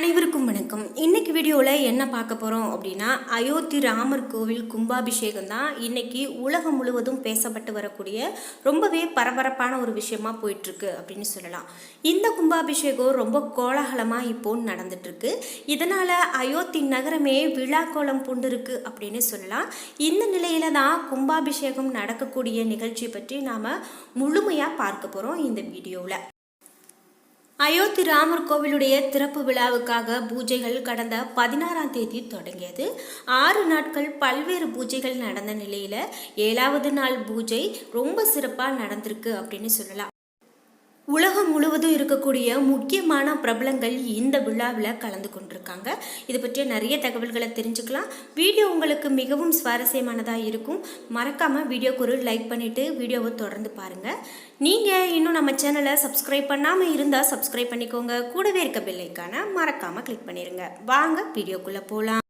அனைவருக்கும் வணக்கம். இன்றைக்கி வீடியோவில் என்ன பார்க்க போகிறோம் அப்படின்னா அயோத்தி ராமர் கோவில் கும்பாபிஷேகம் தான் இன்றைக்கி உலகம் முழுவதும் பேசப்பட்டு வரக்கூடிய ரொம்பவே பரபரப்பான ஒரு விஷயமா போயிட்டுருக்கு அப்படின்னு சொல்லலாம். இந்த கும்பாபிஷேகம் ரொம்ப கோலாகலமாக இப்போது நடந்துட்டுருக்கு. இதனால் அயோத்தி நகரமே விழா கோலம் பூண்டிருக்கு அப்படின்னு சொல்லலாம். இந்த நிலையில தான் கும்பாபிஷேகம் நடக்கக்கூடிய நிகழ்ச்சி பற்றி நாம் முழுமையாக பார்க்க போகிறோம் இந்த வீடியோவில் அயோத்தி ராமர் கோவிலுடைய திறப்பு விழாவுக்காக பூஜைகள் கடந்த பதினாறாம் தேதி தொடங்கியது. ஆறு நாட்கள் பல்வேறு பூஜைகள் நடந்த நிலையில் ஏழாவது நாள் பூஜை ரொம்ப சிறப்பாக நடந்திருக்கு அப்படின்னு சொல்லலாம். உலகம் முழுவதும் இருக்கக்கூடிய முக்கியமான பிரபலங்கள் இந்த விழாவில் கலந்து கொண்டிருக்காங்க. இது பற்றிய நிறைய தகவல்களை தெரிஞ்சுக்கலாம். வீடியோ உங்களுக்கு மிகவும் சுவாரஸ்யமானதாக இருக்கும். மறக்காமல் வீடியோக்கு ஒரு லைக் பண்ணிவிட்டு வீடியோவை தொடர்ந்து பாருங்கள் நீங்கள் இன்னும் நம்ம சேனலை சப்ஸ்கிரைப் பண்ணாமல் இருந்தால் சப்ஸ்கிரைப் பண்ணிக்கோங்க. கூடவே இருக்க பெல்லைக்கான மறக்காமல் கிளிக் பண்ணிடுங்க வாங்க வீடியோக்குள்ளே போகலாம்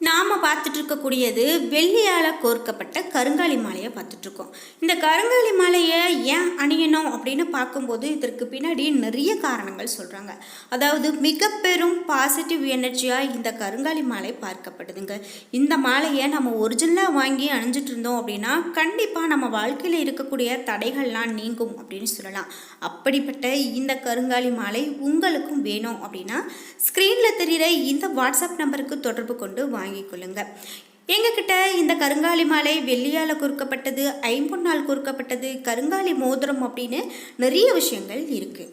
நாம் பார்த்துட்டு இருக்கக்கூடியது வெள்ளியால் கோர்க்கப்பட்ட கருங்காலி மாலையை பார்த்துட்ருக்கோம் இந்த கருங்காலி மாலையை ஏன் அணியணும் அப்படின்னு பார்க்கும்போது இதற்கு பின்னாடி நிறைய காரணங்கள் சொல்கிறாங்க அதாவது மிக பெரும் பாசிட்டிவ் எனர்ஜியாக இந்த கருங்காலி மாலை பார்க்கப்படுதுங்க. இந்த மாலையை நம்ம ஒரிஜினலாக வாங்கி அணிஞ்சிட்டு இருந்தோம் அப்படின்னா கண்டிப்பாக நம்ம வாழ்க்கையில் இருக்கக்கூடிய தடைகள்லாம் நீங்கும் அப்படின்னு சொல்லலாம். அப்படிப்பட்ட இந்த கருங்காலி மாலை உங்களுக்கும் வேணும் அப்படின்னா ஸ்க்ரீனில் தெரிகிற இந்த வாட்ஸ்அப் நம்பருக்கு தொடர்பு கொண்டு வாங்கிக் கொள்ளுங்க எங்ககிட்ட இந்த கருங்காலி மாலை வெள்ளியால் குறுக்கப்பட்டது ஐம்பொன்னால் குறுக்கப்பட்டது கருங்காலி மோதிரம் அப்படின்னு நிறைய விஷயங்கள் இருக்குது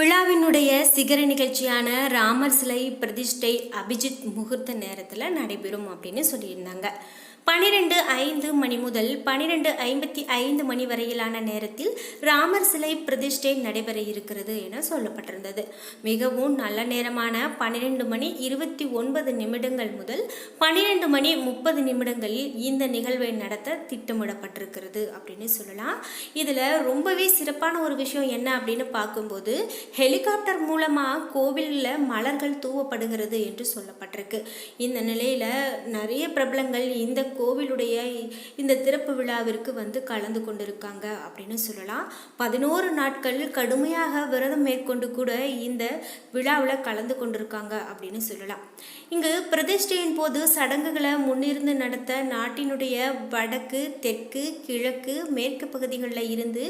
விழாவினுடைய சிகர நிகழ்ச்சியான ராமர் சிலை பிரதிஷ்டை அபிஜித் முகூர்த்த நேரத்தில் நடைபெறும் அப்படின்னு சொல்லியிருந்தாங்க. பனிரெண்டு ஐந்து மணி முதல் பனிரெண்டு ஐம்பத்தி ஐந்து மணி வரையிலான நேரத்தில் ராமர் சிலை பிரதிஷ்டை நடைபெற இருக்கிறது என சொல்லப்பட்டிருந்தது. மிகவும் நல்ல நேரமான பன்னிரெண்டு மணி இருபத்தி ஒன்பது நிமிடங்கள் முதல் பனிரெண்டு மணி முப்பது நிமிடங்களில் இந்த நிகழ்வை நடத்த திட்டமிடப்பட்டிருக்கிறது அப்படின்னு சொல்லலாம். இதில் ரொம்பவே சிறப்பான ஒரு விஷயம் என்ன அப்படின்னு பார்க்கும்போது ஹெலிகாப்டர் மூலமாக கோவிலில் மலர்கள் தூவப்படுகிறது என்று சொல்லப்பட்டிருக்கு. இந்த நிலையில் நிறைய பிரபலங்கள் இந்த கோவிலுடைய இந்த திறப்பு விழாவிற்கு வந்து கலந்து கொண்டிருக்காங்க அப்படின்னு சொல்லலாம். பதினோரு நாட்கள் கடுமையாக விரதம் மேற்கொண்டு கூட இந்த விழாவில் கலந்து கொண்டிருக்காங்க அப்படின்னு சொல்லலாம். இங்கு பிரதிஷ்டையின் போது சடங்குகளை முன்னிருந்து நடத்த நாட்டினுடைய வடக்கு தெற்கு கிழக்கு மேற்கு பகுதிகளில் இருந்து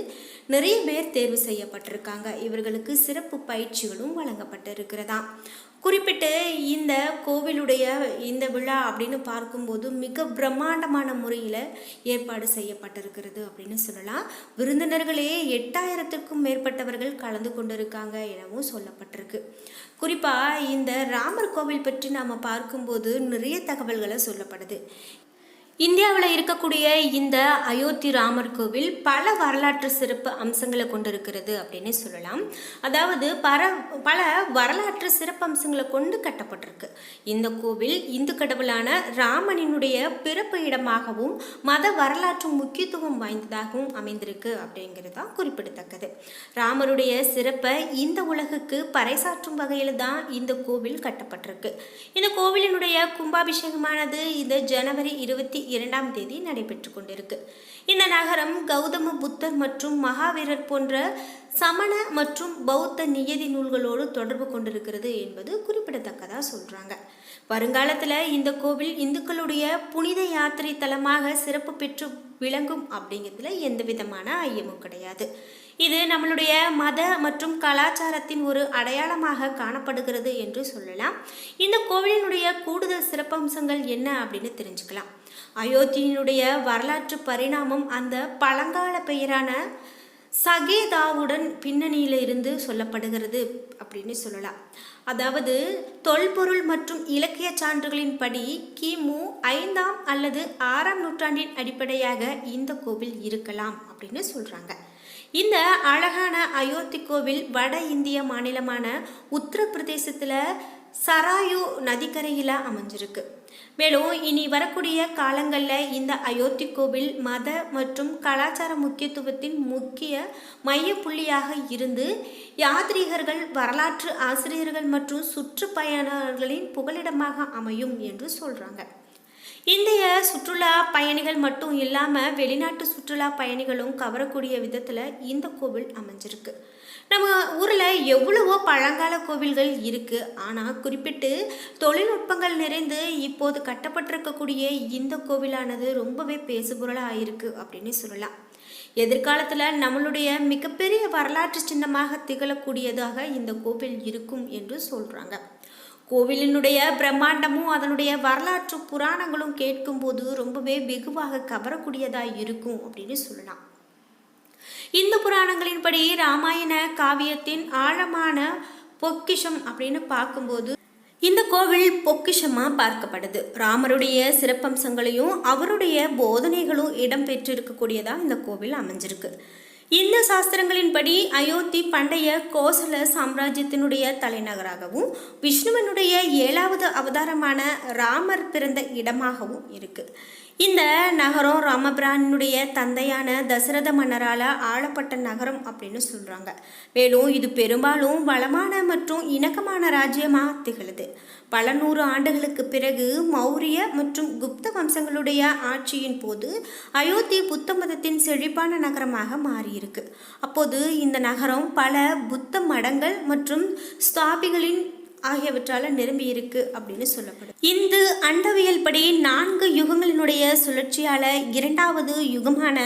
நிறைய பேர் தேர்வு செய்யப்பட்டிருக்காங்க. இவர்களுக்கு சிறப்பு பயிற்சிகளும் வழங்கப்பட்டிருக்கிறதா? குறிப்பிட்டு இந்த கோவிலுடைய இந்த விழா அப்படின்னு பார்க்கும்போது மிக பிரம்மாண்டமான முறையில் ஏற்பாடு செய்யப்பட்டிருக்கிறது அப்படின்னு சொல்லலாம். விருந்தினர்களே எட்டாயிரத்துக்கும் மேற்பட்டவர்கள் கலந்து கொண்டிருக்காங்க எனவும் சொல்லப்பட்டிருக்கு. குறிப்பாக இந்த ராமர் கோவில் பற்றி நாம் பார்க்கும்போது நிறைய தகவல்களை சொல்லப்படுது. இந்தியாவில் இருக்கக்கூடிய இந்த அயோத்தி ராமர் கோவில் பல வரலாற்று சிறப்பு அம்சங்களை கொண்டிருக்கிறது அப்படின்னு சொல்லலாம். அதாவது பர பல வரலாற்று சிறப்பு அம்சங்களை கொண்டு கட்டப்பட்டிருக்கு. இந்த கோவில் இந்து கடவுளான ராமனினுடைய பிறப்பு இடமாகவும் மத வரலாற்று முக்கியத்துவம் வாய்ந்ததாகவும் அமைந்திருக்கு அப்படிங்கிறது தான் குறிப்பிடத்தக்கது. ராமருடைய சிறப்பை இந்த உலகுக்கு பறைசாற்றும் வகையில் தான் இந்த கோவில் கட்டப்பட்டிருக்கு. இந்த கோவிலினுடைய கும்பாபிஷேகமானது இந்த ஜனவரி இருபத்தி இரண்டாம் தேதி நடைபெற்று கொண்டிருக்கு. இந்த நகரம் கௌதம புத்தர் மற்றும் மகாவீரர் போன்ற சமண மற்றும் பௌத்த நியதி நூல்களோடு தொடர்பு கொண்டிருக்கிறது என்பது குறிப்பிடத்தக்கதாக சொல்கிறாங்க வருங்காலத்தில் இந்த கோவில் இந்துக்களுடைய புனித யாத்திரை தலமாக சிறப்பு பெற்று விளங்கும் அப்படிங்கிறதுல எந்த விதமான ஐயமும் கிடையாது. இது நம்மளுடைய மத மற்றும் கலாச்சாரத்தின் ஒரு அடையாளமாக காணப்படுகிறது என்று சொல்லலாம். இந்த கோவிலினுடைய கூடுதல் சிறப்பம்சங்கள் என்ன அப்படின்னு தெரிஞ்சுக்கலாம். அயோத்தியினுடைய வரலாற்று பரிணாமம் அந்த பழங்கால பெயரான சகேதாவுடன் பின்னணியில் இருந்து சொல்லப்படுகிறது அப்படின்னு சொல்லலாம். அதாவது தொல்பொருள் மற்றும் இலக்கிய சான்றுகளின்படி கிமு ஐந்தாம் அல்லது ஆறாம் நூற்றாண்டின் அடிப்படையாக இந்த கோவில் இருக்கலாம் அப்படின்னு சொல்கிறாங்க இந்த அழகான அயோத்தி கோவில் வட இந்திய மாநிலமான உத்தரப்பிரதேசத்தில் சராயு நதிக்கரையில் அமைஞ்சிருக்கு. மேலும் இனி வரக்கூடிய காலங்களில் இந்த அயோத்தி கோவில் மத மற்றும் கலாச்சார முக்கியத்துவத்தின் முக்கிய மையப்புள்ளியாக இருந்து யாத்ரீகர்கள் வரலாற்று ஆசிரியர்கள் மற்றும் சுற்றுப்பயணர்களின் புகலிடமாக அமையும் என்று சொல்கிறாங்க இந்திய சுற்றுலா பயணிகள் மட்டும் இல்லாமல் வெளிநாட்டு சுற்றுலா பயணிகளும் கவரக்கூடிய விதத்தில் இந்த கோவில் அமைஞ்சிருக்கு. நம்ம ஊரில் எவ்வளவோ பழங்கால கோவில்கள் இருக்குது ஆனால் குறிப்பிட்டு தொழில்நுட்பங்கள் நிறைந்து இப்போது கட்டப்பட்டிருக்கக்கூடிய இந்த கோவிலானது ரொம்பவே பேசுபொருளாக இருக்குது அப்படின்னு சொல்லலாம். எதிர்காலத்தில் நம்மளுடைய மிகப்பெரிய வரலாற்று சின்னமாக திகழக்கூடியதாக இந்த கோவில் இருக்கும் என்று சொல்கிறாங்க கோவிலினுடைய பிரம்மாண்டமும் அதனுடைய வரலாற்று புராணங்களும் கேட்கும்போது ரொம்பவே வெகுவாக கவரக்கூடியதாக இருக்கும் அப்படின்னு சொல்லலாம். இந்து புராணங்களின்படி ராமாயண காவியத்தின் ஆழமான பொக்கிஷம் அப்படின்னு பார்க்கும்போது இந்த கோவில் பொக்கிஷமாக பார்க்கப்படுது. ராமருடைய சிறப்பம்சங்களையும் அவருடைய போதனைகளும் இடம்பெற்றிருக்கக்கூடியதாக இந்த கோவில் அமைஞ்சிருக்கு. இந்த சாஸ்திரங்களின்படி அயோத்தி பண்டைய கோசல சாம்ராஜ்யத்தினுடைய தலைநகராகவும் விஷ்ணுவனுடைய ஏழாவது அவதாரமான ராமர் பிறந்த இடமாகவும் இருக்கு. இந்த நகரம் ராமபிரானுடைய தந்தையான தசரத மன்னரால் ஆளப்பட்ட நகரம் அப்படின்னு சொல்கிறாங்க மேலும் இது பெரும்பாலும் வளமான மற்றும் இணக்கமான ராஜ்யமாக திகழுது. பல நூறு ஆண்டுகளுக்கு பிறகு மௌரிய மற்றும் குப்த வம்சங்களுடைய ஆட்சியின் போது அயோத்தி புத்த மதத்தின் செழிப்பான நகரமாக மாறியிருக்கு. அப்போது இந்த நகரம் பல புத்த மடங்கள் மற்றும் ஸ்தாபிகளின் ஆகியவற்றால் நிரம்பி இருக்கு அப்படின்னு சொல்லப்படும். இந்து அண்டவியல் படி நான்கு யுகங்களினுடைய சுழற்சியால் இரண்டாவது யுகமான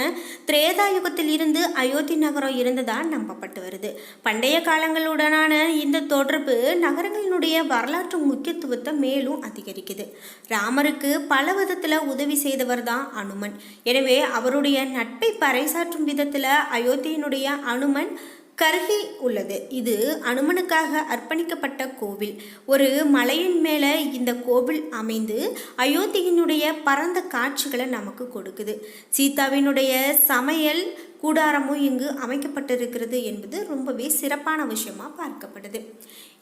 திரேதா யுகத்தில் இருந்து அயோத்தி நகரம் இருந்ததாக நம்பப்பட்டு வருது. பண்டைய காலங்களுடனான இந்த தொடர்பு நகரங்களினுடைய வரலாற்று முக்கியத்துவத்தை மேலும் அதிகரிக்குது. ராமருக்கு பல விதத்தில் உதவி செய்தவர் தான் அனுமன். எனவே அவருடைய நட்பை பறைசாற்றும் விதத்தில் அயோத்தியினுடைய அனுமன் கருகி உள்ளது. இது அனுமனுக்காக அர்ப்பணிக்கப்பட்ட கோவில். ஒரு மலையின் மேலே இந்த கோவில் அமைந்து அயோத்தியினுடைய பரந்த காட்சிகளை நமக்கு கொடுக்குது. சீதாவினுடைய சமையல் கூடாரமும் இங்கு அமைக்கப்பட்டிருக்கிறது என்பது ரொம்பவே சிறப்பான விஷயமா பார்க்கப்படுது.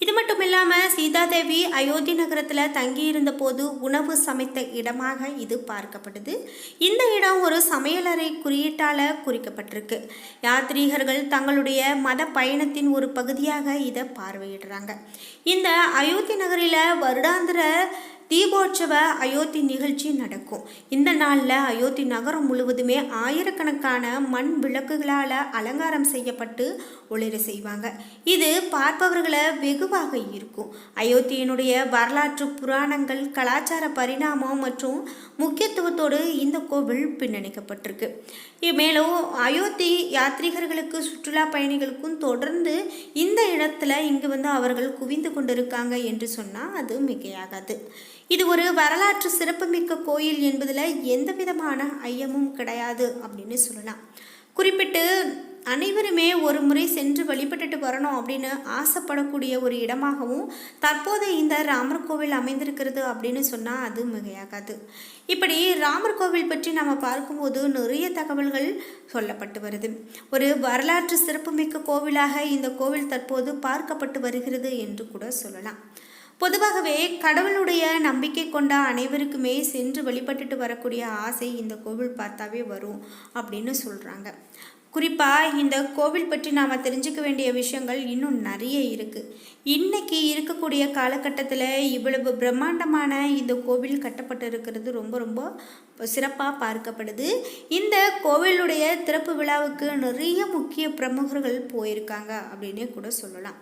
இது மட்டும் இல்லாமல் சீதாதேவி அயோத்தி நகரத்தில் தங்கியிருந்த போது உணவு சமைத்த இடமாக இது பார்க்கப்படுது. இந்த இடம் ஒரு சமையலறை குறியீட்டால் குறிக்கப்பட்டிருக்கு. யாத்ரீகர்கள் தங்களுடைய மத பயணத்தின் ஒரு பகுதியாக இதை பார்வையிடுறாங்க. இந்த அயோத்தி நகரில் வருடாந்திர தீபோற்சவ அயோத்தி நிகழ்ச்சி நடக்கும். இந்த நாளில் அயோத்தி நகரம் முழுவதுமே ஆயிரக்கணக்கான மண் விளக்குகளால் அலங்காரம் செய்யப்பட்டு ஒளிர செய்வாங்க. இது பார்ப்பவர்களை வெகுவாக இருக்கும் அயோத்தியினுடைய வரலாற்று புராணங்கள் கலாச்சார பரிணாமம் மற்றும் முக்கியத்துவத்தோடு இந்த கோவில் பின்னணிக்கப்பட்டிருக்கு. மேலும் அயோத்தி யாத்ரீகர்களுக்கு சுற்றுலா பயணிகளுக்கும் தொடர்ந்து இந்த இடத்துல இங்கு வந்து அவர்கள் குவிந்து கொண்டிருக்காங்க என்று சொன்னால் அது மிகையாகாது. இது ஒரு வரலாற்று சிறப்புமிக்க கோயில் என்பதில் எந்த விதமான ஐயமும் கிடையாது அப்படின்னு சொல்லலாம். குறிப்பிட்டு அனைவருமே ஒரு முறை சென்று வழிபட்டுட்டு வரணும் அப்படின்னு ஆசைப்படக்கூடிய ஒரு இடமாகவும் தற்போது இந்த ராமர் கோவில் அமைந்திருக்கிறது அப்படின்னு சொன்னால் அது மிகையாகாது. இப்படி ராமர் கோவில் பற்றி நம்ம பார்க்கும்போது நிறைய தகவல்கள் சொல்லப்பட்டு வருது. ஒரு வரலாற்று சிறப்புமிக்க கோவிலாக இந்த கோவில் தற்போது பார்க்கப்பட்டு வருகிறது என்று கூட சொல்லலாம். பொதுவாகவே கடவுளுடைய நம்பிக்கை கொண்ட அனைவருக்குமே சென்று வழிபட்டுட்டு வரக்கூடிய ஆசை இந்த கோவில் பார்த்தாவே வரும் அப்படின்னு சொல்கிறாங்க குறிப்பாக இந்த கோவில் பற்றி நாம் தெரிஞ்சுக்க வேண்டிய விஷயங்கள் இன்னும் நிறைய இருக்குது இன்றைக்கி இருக்கக்கூடிய காலகட்டத்தில் இவ்வளவு பிரம்மாண்டமான இந்த கோவில் கட்டப்பட்டு இருக்கிறது ரொம்ப ரொம்ப சிறப்பாக பார்க்கப்படுது. இந்த கோவிலுடைய திறப்பு விழாவுக்கு நிறைய முக்கிய பிரமுகர்கள் போயிருக்காங்க அப்படின்னே கூட சொல்லலாம்.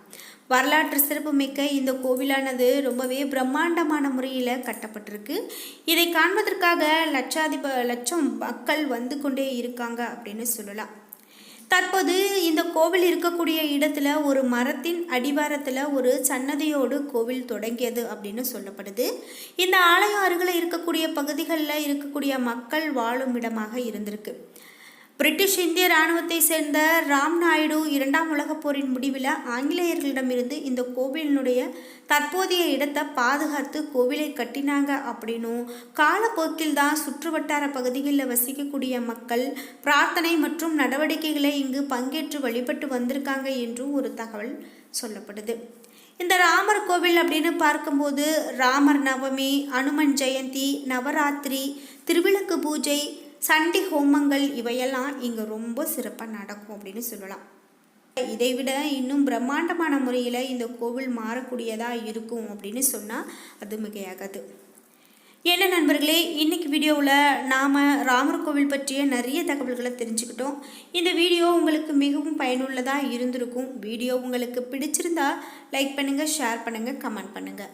வரலாற்று சிறப்புமிக்க இந்த கோவிலானது ரொம்பவே பிரம்மாண்டமான முறையில் கட்டப்பட்டிருக்கு. இதை காண்பதற்காக லட்சாதிப லட்சம் மக்கள் வந்து கொண்டே இருக்காங்க அப்படின்னு சொல்லலாம். தற்போது இந்த கோவில் இருக்கக்கூடிய இடத்துல ஒரு மரத்தின் அடிவாரத்தில் ஒரு சன்னதியோடு கோவில் தொடங்கியது அப்படின்னு சொல்லப்படுது. இந்த ஆலயம் அருகில் இருக்கக்கூடிய பகுதிகளில் இருக்கக்கூடிய மக்கள் வாழும் இடமாக இருந்திருக்கு. பிரிட்டிஷ் இந்திய இராணுவத்தை சேர்ந்த ராம் நாயுடு இரண்டாம் உலகப் போரின் முடிவில் ஆங்கிலேயர்களிடமிருந்து இந்த கோவிலினுடைய தற்போதைய இடத்தை பாதுகாத்து கோவிலை கட்டினாங்க அப்படின்னும் காலப்போக்கில் தான் சுற்றுவட்டார பகுதிகளில் வசிக்கக்கூடிய மக்கள் பிரார்த்தனை மற்றும் நடவடிக்கைகளை இங்கு பங்கேற்று வழிபட்டு வந்திருக்காங்க என்றும் ஒரு தகவல் சொல்லப்படுது. இந்த ராமர் கோவில் அப்படின்னு பார்க்கும்போது ராமர் நவமி அனுமன் ஜெயந்தி நவராத்திரி திருவிளக்கு பூஜை சண்டி ஹோமங்கள் இவையெல்லாம் இங்கே ரொம்ப சிறப்பாக நடக்கும் அப்படின்னு சொல்லலாம். இதை விட இன்னும் பிரம்மாண்டமான முறையில் இந்த கோவில் மாறக்கூடியதாக இருக்கும் அப்படின்னு சொன்னால் அது மிகையாகாது. என்ன நண்பர்களே இன்னைக்கு வீடியோவில் நாம் ராமர் கோவில் பற்றிய நிறைய தகவல்களை தெரிஞ்சுக்கிட்டோம். இந்த வீடியோ உங்களுக்கு மிகவும் பயனுள்ளதாக இருந்திருக்கும். வீடியோ உங்களுக்கு பிடிச்சிருந்தா லைக் பண்ணுங்கள் ஷேர் பண்ணுங்கள் கமெண்ட் பண்ணுங்கள்